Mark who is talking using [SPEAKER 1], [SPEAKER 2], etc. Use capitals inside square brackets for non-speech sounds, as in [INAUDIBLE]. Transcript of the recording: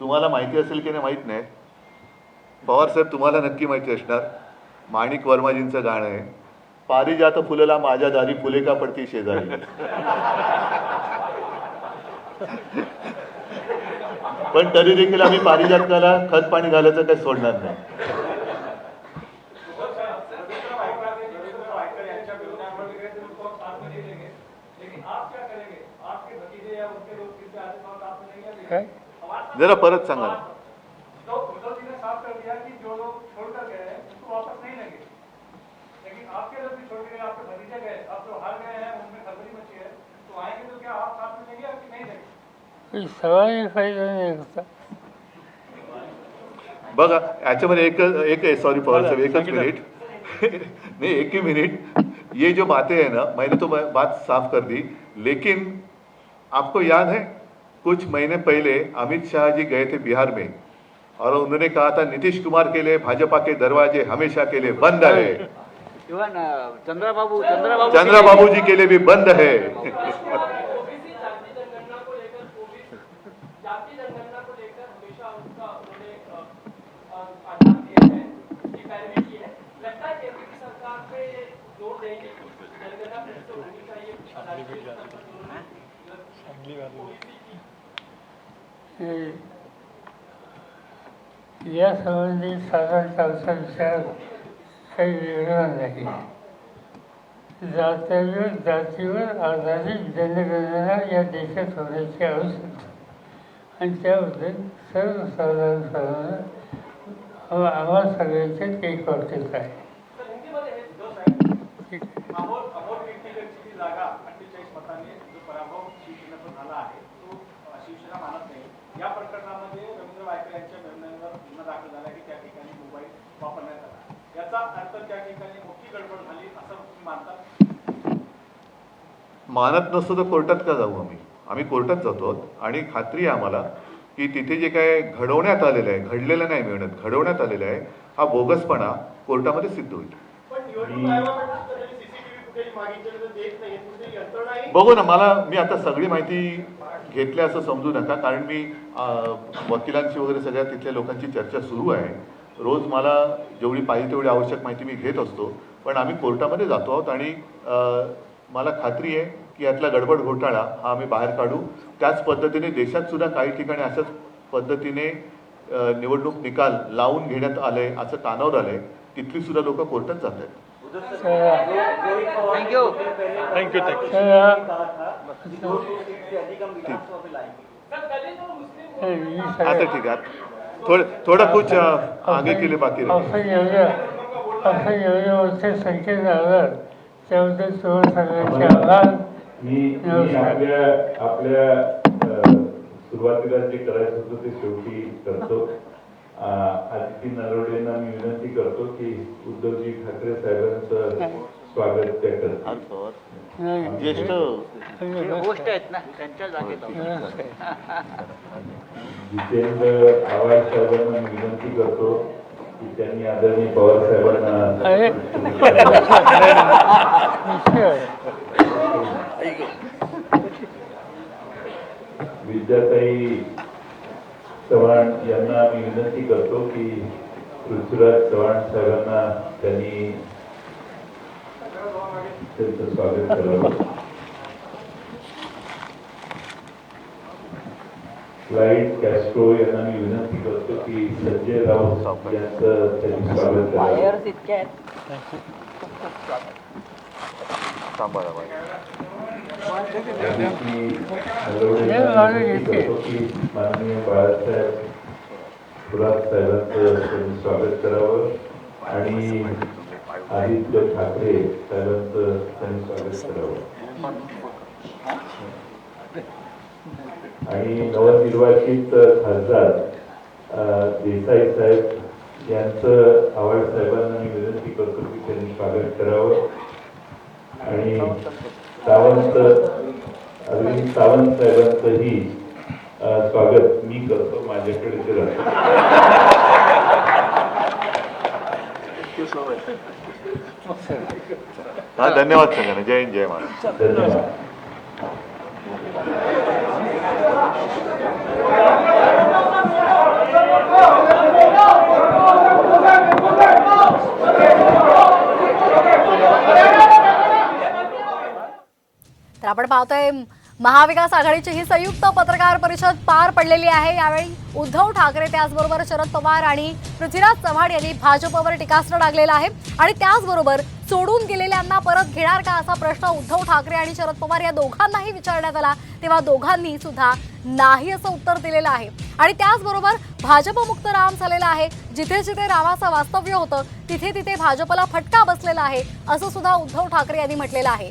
[SPEAKER 1] तुम्हाला माहिती असेल की नाही माहीत नाही. पवार साहेब तुम्हाला नक्की माहिती असणार माणिक वर्माजींचं गाणं आहे. पारिजात फुलला माझ्या दारी फुले का पडती शेजारी. पण तरी देखील आम्ही पारिजातकाला खत पाणी घालायचं काही सोडणार नाही.
[SPEAKER 2] काय?
[SPEAKER 1] जरा परत सांगा ना.
[SPEAKER 2] सवाल फ़ायदा
[SPEAKER 1] बघा याच्यामध्ये एक एक सॉरी पवार साहब एकच मिनिट. [LAUGHS] नहीं एक ही मिनट. ये जो बातें हैं ना मैंने तो बात साफ़ कर दी लेकिन आपको याद है कुछ महीने पहले अमित शाह जी गए थे बिहार में और उन्होंने कहा था नीतीश कुमार के लिए भाजपा के दरवाजे हमेशा के लिए बंद है।
[SPEAKER 3] चंद्रबाबू चंद्रबाबू
[SPEAKER 1] चंद्रा बाबू जी के लिए भी बंद है।
[SPEAKER 4] ओबीसी जाति है उनकी पैरवी हे या
[SPEAKER 2] संबंधी साधारणतःचा विचार काही वेगळा नाही. जातीवर जातीवर आधारित जनगणना या देशात होण्याची आवश्यकता. आणि त्याबद्दल सर्वसाधारणपणे आम्हा आम्हा सगळ्यांच्या एक वाटत आहे.
[SPEAKER 5] जागा अठ्ठेचाळीस मताने जो पराभव शिवसेनेचा झाला आहे तो शिवसेना मानत नाही या प्रकरणामध्ये रवींद्र वायकर यांच्या मेमण्यांवर गुन्हा दाखल झाला की त्या ठिकाणी मोबाईल वापरण्यात आला. याचा अर्थ त्या ठिकाणी मोठी गडबड झाली असं तुम्ही मानता?
[SPEAKER 1] मानत नसतो तर कोर्टात का जाऊ आम्ही? आम्ही कोर्टात जातो आहोत आणि खात्री आहे आम्हाला की तिथे जे काय घडवण्यात आलेलं आहे घडलेलं नाही मिळत घडवण्यात आलेलं आहे हा बोगसपणा कोर्टामध्ये सिद्ध होईल. बघू ना मला मी आता सगळी माहिती घेतली असं समजू नका कारण मी वकिलांची वगैरे सगळ्या तिथल्या लोकांची चर्चा सुरू आहे. रोज मला जेवढी पाहिजे तेवढी आवश्यक माहिती मी घेत असतो. पण आम्ही कोर्टामध्ये जातो आहोत आणि मला खात्री आहे की यातला गडबड घोटाळा हा आम्ही बाहेर काढू. त्याच पद्धतीने देशात सुद्धा काही ठिकाणी अशाच पद्धतीने निवडणूक निकाल लावून घेण्यात आले असं कानावर आलंय. तिथली सुद्धा लोक कोर्टात जात आहेत.
[SPEAKER 3] थैंक यू
[SPEAKER 4] सर दलित और मुस्लिम
[SPEAKER 2] तर ही
[SPEAKER 1] आता ठीक आहे. थोडं थोडं कुछ आगे के लिए बाकी रहे
[SPEAKER 2] असं एवढ्या असं एवढ्या वर्ष संख्येत आलं त्याबद्दल तुम्हाला सगळ्यांचे आभार.
[SPEAKER 6] मी मी आपल्या आपल्या अ, सुरुवातीला जे करायचं होतं ते शेवटी करतो. अ, आदिती नरवडेंना मी विनंती करतो की उद्धवजी ठाकरे साहेबांचं स्वागत त्या करतील.
[SPEAKER 1] ज्येष्ठ
[SPEAKER 3] गोष्ट आहेत ना त्यांच्या जागेत आहोत. [LAUGHS]
[SPEAKER 6] जितेंद्र आवाज साहेबांना मी विनंती करतो की त्यांनी आदरणीय पवार साहेबांना विद्याताई चव्हाण यांना मी विनंती करतो की पृथ्वीराज चव्हाण साहेबांना त्यांनी त्यांचं स्वागत करावं. लाइट कॅस्ट्रो यांना मी विनंती करतो की संजय राऊत यांचं त्यांनी स्वागत करावं.
[SPEAKER 3] आहेत.
[SPEAKER 6] करतो की माननीय बाळासाहेब थोरात साहेबांचं त्यांनी स्वागत करावं आणि आदित्य ठाकरे साहेबांचं त्यांनी स्वागत करावं. आणि नवनिर्वाचित खासदार देसाई साहेब यांचं आवाड साहेबांना मी विनंती करतो की त्यांनी स्वागत करावं. आणि सावंत अरविंद सावंत साहेबांचंही स्वागत मी करतो माझ्याकडे ते राहतं.
[SPEAKER 1] हा धन्यवाद सगळ्यांना. जय जय महाराज
[SPEAKER 6] धन्यवाद.
[SPEAKER 7] तर आपण पाहतोय महाविकास आघाडीची ही संयुक्त पत्रकार परिषद पार पडलेली आहे. यावेळी उद्धव ठाकरे त्याचबरोबर शरद पवार आणि पृथ्वीराज चव्हाण यांनी भाजपवर टीकास्त्र टाकलेलं आहे. आणि त्याचबरोबर सोडून गेलेल्यांना परत घेणार का असा प्रश्न उद्धव ठाकरे आणि शरद पवार या दोघांनाही विचारण्यात आला. तेव्हा दोघांनी सुद्धा नाही असं उत्तर दिलेलं आहे. आणि त्याचबरोबर भाजपमुक्त राम झालेला आहे. जिथे जिथे रामाचं वास्तव्य होतं तिथे तिथे भाजपला फटका बसलेला आहे असं सुद्धा उद्धव ठाकरे यांनी म्हटलेलं आहे.